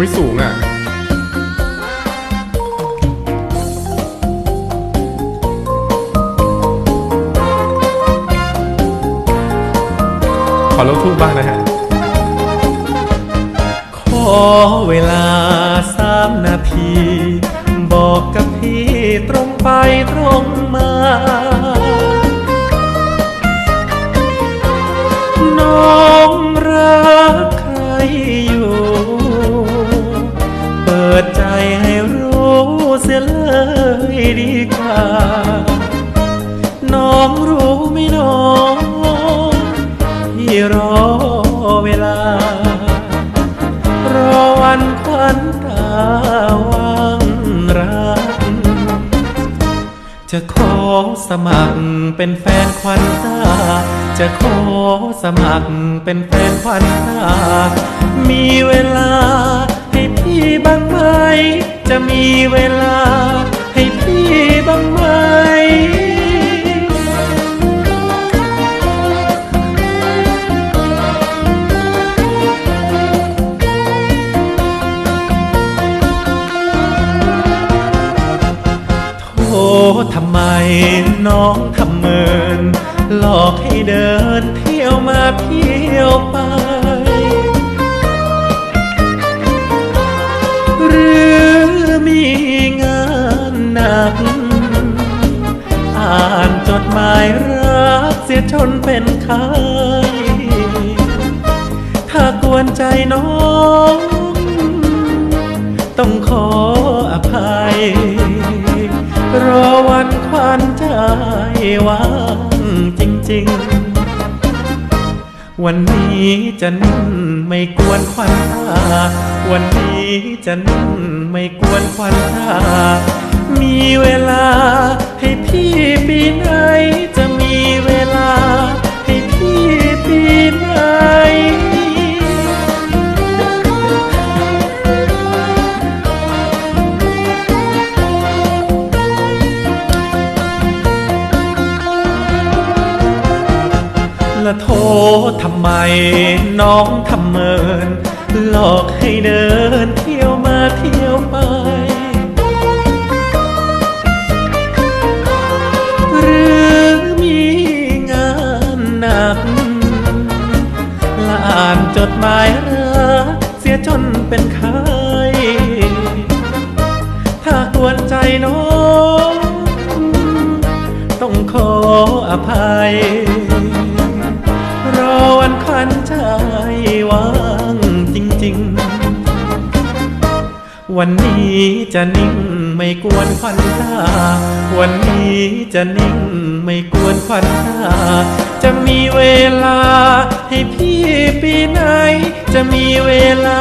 วิสูงอะขอลบทูกบ้างนะฮะ ขอเวลาสามนาที บอกกับพี่ตรงไปตรง จะขอสมัครเป็นแฟนควันตา จะขอสมัครเป็นแฟนควันตา มีเวลาให้พี่บ้างไหม จะมีเวลา ทษทำไมน้องทำเมิน หลอกให้เดินเที่ยวมาเที่ยวไป หรือมีงานหนัก อ่านจดหมายรักเสียจนเป็นไข้ถ้ากวนใจน้อง ต้องขออภัย วันใจว่างจริง ๆ วันนี้จะนิ่งไม่กวนควันตาวันนี้จะนิ่งไม่กวนควันตามีเวลาให้พี่ปีไหน ทษทำไมน้องทำเมิน หลอกให้เดินเที่ยวมาเที่ยวไป หรือมีงานหนักลอ่านจดหมายรักเสียจนเป็นไข้ถ้ากวนใจน้อง ต้องขออภัย วันนี้จะนิ่งไม่กวนควันตา วันนี้จะนิ่งไม่กวนควันตา จะมีเวลาให้พี่ปีไหน จะมีเวลา